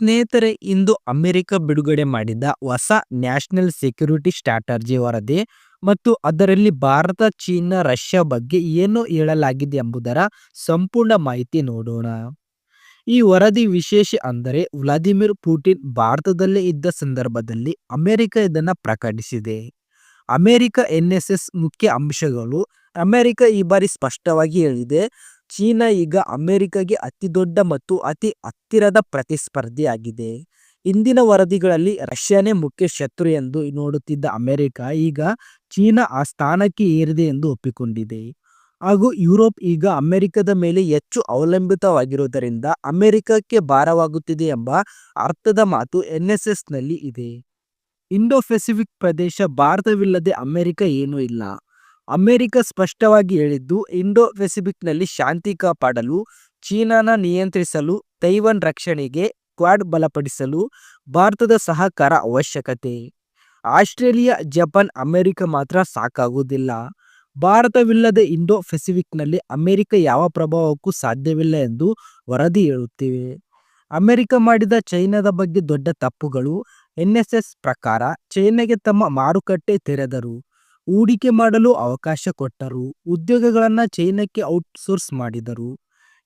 ಸ್ನೇಹಿತರೆ, ಇಂದು ಅಮೆರಿಕ ಬಿಡುಗಡೆ ಮಾಡಿದ ಹೊಸ ನ್ಯಾಷನಲ್ ಸೆಕ್ಯೂರಿಟಿ ಸ್ಟ್ರಾಟರ್ಜಿ ವರದಿ ಮತ್ತು ಅದರಲ್ಲಿ ಭಾರತ, ಚೀನಾ, ರಷ್ಯಾ ಬಗ್ಗೆ ಏನು ಹೇಳಲಾಗಿದೆ ಎಂಬುದರ ಸಂಪೂರ್ಣ ಮಾಹಿತಿ ನೋಡೋಣ. ಈ ವರದಿ ವಿಶೇಷ ಅಂದರೆ ವ್ಲಾದಿಮಿರ್ ಪುಟಿನ್ ಭಾರತದಲ್ಲೇ ಇದ್ದ ಸಂದರ್ಭದಲ್ಲಿ ಅಮೆರಿಕ ಇದನ್ನು ಪ್ರಕಟಿಸಿದೆ. ಅಮೆರಿಕ ಎನ್ ಎಸ್ ಎಸ್ ಮುಖ್ಯ ಅಂಶಗಳು, ಅಮೆರಿಕ ಈ ಬಾರಿ ಸ್ಪಷ್ಟವಾಗಿ ಹೇಳಿದೆ ಚೀನಾ ಈಗ ಅಮೆರಿಕಗೆ ಅತಿ ದೊಡ್ಡ ಮತ್ತು ಅತಿ ಹತ್ತಿರದ ಪ್ರತಿಸ್ಪರ್ಧಿಯಾಗಿದೆ. ಇಂದಿನ ವರದಿಗಳಲ್ಲಿ ರಷ್ಯಾನೇ ಮುಖ್ಯ ಶತ್ರು ಎಂದು ನೋಡುತ್ತಿದ್ದ ಅಮೆರಿಕ ಈಗ ಚೀನಾ ಆ ಸ್ಥಾನಕ್ಕೆ ಏರಿದೆ ಎಂದು ಒಪ್ಪಿಕೊಂಡಿದೆ. ಹಾಗೂ ಯುರೋಪ್ ಈಗ ಅಮೆರಿಕದ ಮೇಲೆ ಹೆಚ್ಚು ಅವಲಂಬಿತವಾಗಿರುವುದರಿಂದ ಅಮೆರಿಕಕ್ಕೆ ಭಾರವಾಗುತ್ತಿದೆ ಎಂಬ ಅರ್ಥದ ಮಾತು ಎನ್ಎಸ್ಎಸ್ನಲ್ಲಿ ಎಸ್ ಎಸ್ನಲ್ಲಿ ಇದೆ. ಇಂಡೋ ಪೆಸಿಫಿಕ್ ಪ್ರದೇಶ ಭಾರತವಿಲ್ಲದೆ ಅಮೆರಿಕ ಏನೂ ಇಲ್ಲ. ಅಮೆರಿಕ ಸ್ಪಷ್ಟವಾಗಿ ಹೇಳಿದ್ದು, ಇಂಡೋ ಪೆಸಿಫಿಕ್ನಲ್ಲಿ ಶಾಂತಿ ಕಾಪಾಡಲು, ಚೀನಾನ ನಿಯಂತ್ರಿಸಲು, ತೈವಾನ್ ರಕ್ಷಣೆಗೆ ಕ್ವಾಡ್ ಬಲಪಡಿಸಲು ಭಾರತದ ಸಹಕಾರ ಅವಶ್ಯಕತೆ. ಆಸ್ಟ್ರೇಲಿಯಾ, ಜಪಾನ್, ಅಮೆರಿಕ ಮಾತ್ರ ಸಾಕಾಗುವುದಿಲ್ಲ. ಭಾರತವಿಲ್ಲದೆ ಇಂಡೋ ಪೆಸಿಫಿಕ್ನಲ್ಲಿ ಅಮೆರಿಕ ಯಾವ ಪ್ರಭಾವಕ್ಕೂ ಸಾಧ್ಯವಿಲ್ಲ ಎಂದು ವರದಿ ಹೇಳುತ್ತಿವೆ. ಅಮೆರಿಕ ಮಾಡಿದ ಚೈನಾದ ಬಗ್ಗೆ ದೊಡ್ಡ ತಪ್ಪುಗಳು ಎನ್ ಎಸ್ ಎಸ್ ಪ್ರಕಾರ ಚೈನಾಗೆ ತಮ್ಮ ಮಾರುಕಟ್ಟೆ ತೆರೆದರು. ಹೂಡಿಕೆ ಮಾಡಲು ಅವಕಾಶ ಕೊಟ್ಟರು. ಉದ್ಯೋಗಗಳನ್ನು ಚೈನಾಕ್ಕೆ ಔಟ್ಸೋರ್ಸ್ ಮಾಡಿದರು.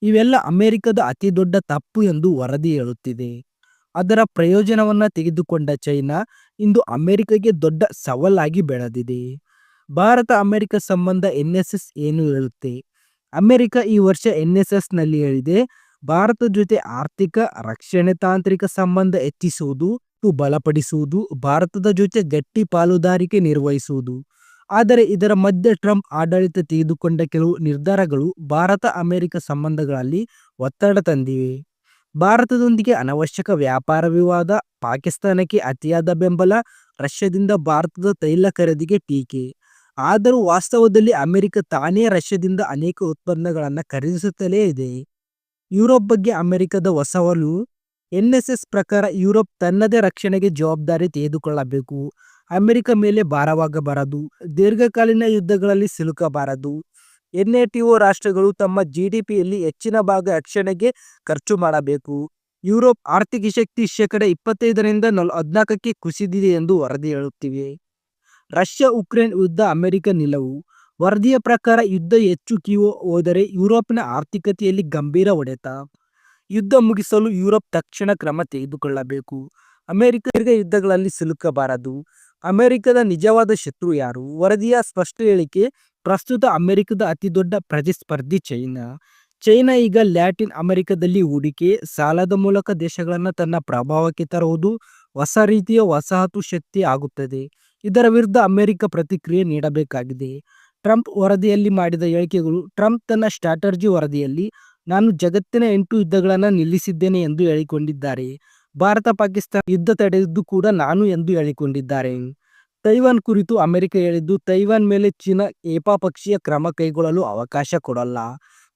ಇವೆಲ್ಲ ಅಮೆರಿಕದ ಅತಿ ದೊಡ್ಡ ತಪ್ಪು ಎಂದು ವರದಿ ಹೇಳುತ್ತಿದೆ. ಅದರ ಪ್ರಯೋಜನವನ್ನು ತೆಗೆದುಕೊಂಡ ಚೈನಾ ಇಂದು ಅಮೆರಿಕಗೆ ದೊಡ್ಡ ಸವಾಲಾಗಿ ಬೆಳೆದಿದೆ. ಭಾರತ ಅಮೆರಿಕ ಸಂಬಂಧ ಎನ್ ಎಸ್ ಎಸ್ ಏನು ಹೇಳುತ್ತೆ? ಅಮೆರಿಕ ಈ ವರ್ಷ ಎನ್ ಎಸ್ ಎಸ್ನಲ್ಲಿ ಹೇಳಿದೆ, ಭಾರತ ಜೊತೆ ಆರ್ಥಿಕ, ರಕ್ಷಣೆ ತಾಂತ್ರಿಕ ಸಂಬಂಧ ಹೆಚ್ಚಿಸುವುದು, ಬಲಪಡಿಸುವುದು, ಭಾರತದ ಜೊತೆ ಗಟ್ಟಿ ಪಾಲುದಾರಿಕೆ ನಿರ್ವಹಿಸುವುದು. ಆದರೆ ಇದರ ಮಧ್ಯೆ ಟ್ರಂಪ್ ಆಡಳಿತ ತೆಗೆದುಕೊಂಡ ಕೆಲವು ನಿರ್ಧಾರಗಳು ಭಾರತ ಅಮೆರಿಕ ಸಂಬಂಧಗಳಲ್ಲಿ ಒತ್ತಡ ತಂದಿವೆ. ಭಾರತದೊಂದಿಗೆ ಅನವಶ್ಯಕ ವ್ಯಾಪಾರ ವಿವಾದ, ಪಾಕಿಸ್ತಾನಕ್ಕೆ ಅತಿಯಾದ ಬೆಂಬಲ, ರಷ್ಯಾದಿಂದ ಭಾರತದ ತೈಲ ಖರೀದಿಗೆ ಟೀಕೆ. ಆದರೂ ವಾಸ್ತವದಲ್ಲಿ ಅಮೆರಿಕ ತಾನೇ ರಷ್ಯಾದಿಂದ ಅನೇಕ ಉತ್ಪನ್ನಗಳನ್ನು ಖರೀದಿಸುತ್ತಲೇ ಇದೆ. ಯುರೋಪ್ ಬಗ್ಗೆ ಅಮೆರಿಕದ ಹೊಸ ಒಲವು ಎನ್ ಎಸ್ ಎಸ್ ಪ್ರಕಾರ ಯುರೋಪ್ ತನ್ನದೇ ರಕ್ಷಣೆಗೆ ಜವಾಬ್ದಾರಿ ತೆಗೆದುಕೊಳ್ಳಬೇಕು. ಅಮೆರಿಕ ಮೇಲೆ ಭಾರವಾಗಬಾರದು, ದೀರ್ಘಕಾಲೀನ ಯುದ್ಧಗಳಲ್ಲಿ ಸಿಲುಕಬಾರದು. ಎನ್ ಎ ಟಿ ಒ ರಾಷ್ಟ್ರಗಳು ತಮ್ಮ ಜಿಡಿಪಿಯಲ್ಲಿ ಹೆಚ್ಚಿನ ಭಾಗ ರಕ್ಷಣೆಗೆ ಖರ್ಚು ಮಾಡಬೇಕು. ಯುರೋಪ್ ಆರ್ಥಿಕ ಶಕ್ತಿ ಶೇಕಡ ಇಪ್ಪತ್ತೈದರಿಂದ ನಲ್, ಹದಿನಾಲ್ಕಕ್ಕೆ ಕುಸಿದಿದೆ ಎಂದು ವರದಿ ಹೇಳುತ್ತಿವೆ. ರಷ್ಯಾ ಉಕ್ರೇನ್ ಯುದ್ಧ ಅಮೆರಿಕ ನಿಲವು. ವರದಿಯ ಪ್ರಕಾರ ಯುದ್ಧ ಹೆಚ್ಚು ಕಿವು ಹೋದರೆ ಯುರೋಪಿನ ಆರ್ಥಿಕತೆಯಲ್ಲಿ ಗಂಭೀರ ಹೊಡೆತ. ಯುದ್ಧ ಮುಗಿಸಲು ಯುರೋಪ್ ತಕ್ಷಣ ಕ್ರಮ ತೆಗೆದುಕೊಳ್ಳಬೇಕು. ಅಮೆರಿಕ ಯುದ್ಧಗಳಲ್ಲಿ ಸಿಲುಕಬಾರದು. ಅಮೆರಿಕದ ನಿಜವಾದ ಶತ್ರು ಯಾರು? ವರದಿಯ ಸ್ಪಷ್ಟ ಹೇಳಿಕೆ, ಪ್ರಸ್ತುತ ಅಮೆರಿಕದ ಅತಿದೊಡ್ಡ ಪ್ರತಿಸ್ಪರ್ಧಿ ಚೈನಾ. ಚೈನಾ ಈಗ ಲ್ಯಾಟಿನ್ ಅಮೆರಿಕದಲ್ಲಿ ಹೂಡಿಕೆ, ಸಾಲದ ಮೂಲಕ ದೇಶಗಳನ್ನು ತನ್ನ ಪ್ರಭಾವಕ್ಕೆ ತರುವುದು, ಹೊಸ ರೀತಿಯ ವಸಾಹತು ಶಕ್ತಿ ಆಗುತ್ತದೆ. ಇದರ ವಿರುದ್ಧ ಅಮೆರಿಕ ಪ್ರತಿಕ್ರಿಯೆ ನೀಡಬೇಕಾಗಿದೆ. ಟ್ರಂಪ್ ವರದಿಯಲ್ಲಿ ಮಾಡಿದ ಹೇಳಿಕೆಗಳು, ಟ್ರಂಪ್ ತನ್ನ ಸ್ಟ್ರಾಟರ್ಜಿ ವರದಿಯಲ್ಲಿ, ನಾನು ಜಗತ್ತಿನ ಎಂಟು ಯುದ್ಧಗಳನ್ನು ನಿಲ್ಲಿಸಿದ್ದೇನೆ ಎಂದು ಹೇಳಿಕೊಂಡಿದ್ದಾರೆ. ಭಾರತ ಪಾಕಿಸ್ತಾನ ಯುದ್ಧ ತಡೆದಿದ್ದು ಕೂಡ ನಾನು ಎಂದು ಹೇಳಿಕೊಂಡಿದ್ದಾರೆ. ತೈವಾನ್ ಕುರಿತು ಅಮೆರಿಕ ಹೇಳಿದ್ದು, ತೈವಾನ್ ಮೇಲೆ ಚೀನಾ ಏಪಾಪಕ್ಷೀಯ ಕ್ರಮ ಕೈಗೊಳ್ಳಲು ಅವಕಾಶ ಕೊಡಲ್ಲ.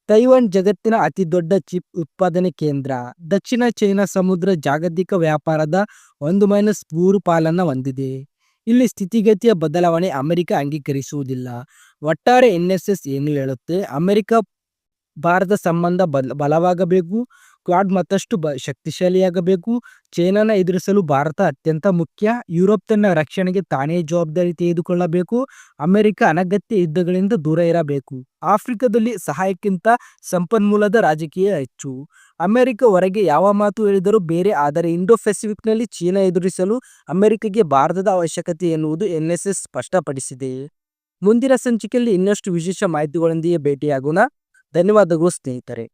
ತೈವಾನ್ ಜಗತ್ತಿನ ಅತಿ ದೊಡ್ಡ ಚಿಪ್ ಉತ್ಪಾದನೆ ಕೇಂದ್ರ. ದಕ್ಷಿಣ ಚೈನಾ ಸಮುದ್ರ ಜಾಗತಿಕ ವ್ಯಾಪಾರದ ಒಂದು ಮೈನಸ್ ಮೂರು ಪಾಲನ್ನು ಹೊಂದಿದೆ. ಇಲ್ಲಿ ಸ್ಥಿತಿಗತಿಯ ಬದಲಾವಣೆ ಅಮೆರಿಕ ಅಂಗೀಕರಿಸುವುದಿಲ್ಲ. ಒಟ್ಟಾರೆ ಎನ್ ಎಸ್ ಎಸ್ ಏನು ಹೇಳುತ್ತೆ? ಅಮೆರಿಕ ಭಾರತ ಸಂಬಂಧ ಬಲ, ಬಲವಾಗಬೇಕು. ಕ್ವಾಡ್ ಮತ್ತಷ್ಟು ಬ ಶಕ್ತಿಶಾಲಿಯಾಗಬೇಕು. ಚೈನಾನ ಎದುರಿಸಲು ಭಾರತ ಅತ್ಯಂತ ಮುಖ್ಯ. ಯುರೋಪ್ ತನ್ನ ರಕ್ಷಣೆಗೆ ತಾನೇ ಜವಾಬ್ದಾರಿ ತೆಗೆದುಕೊಳ್ಳಬೇಕು. ಅಮೆರಿಕ ಅನಗತ್ಯ ಯುದ್ಧಗಳಿಂದ ದೂರ ಇರಬೇಕು. ಆಫ್ರಿಕಾದಲ್ಲಿ ಸಹಾಯಕ್ಕಿಂತ ಸಂಪನ್ಮೂಲದ ರಾಜಕೀಯ ಹೆಚ್ಚು. ಅಮೆರಿಕ ಹೊರಗೆ ಯಾವ ಮಾತು ಹೇಳಿದರೂ ಬೇರೆ, ಆದರೆ ಇಂಡೋ ಪೆಸಿಫಿಕ್ನಲ್ಲಿ ಚೀನಾ ಎದುರಿಸಲು ಅಮೆರಿಕಗೆ ಭಾರತದ ಅವಶ್ಯಕತೆ ಎನ್ನುವುದು ಎನ್ ಎಸ್ ಎಸ್ ಸ್ಪಷ್ಟಪಡಿಸಿದೆ. ಮುಂದಿನ ಸಂಚಿಕೆಯಲ್ಲಿ ಇನ್ನಷ್ಟು ವಿಶೇಷ ಮಾಹಿತಿಗಳೊಂದಿಗೆ ಭೇಟಿಯಾಗೋಣ. ಧನ್ಯವಾದಗಳು ಸ್ನೇಹಿತರೆ.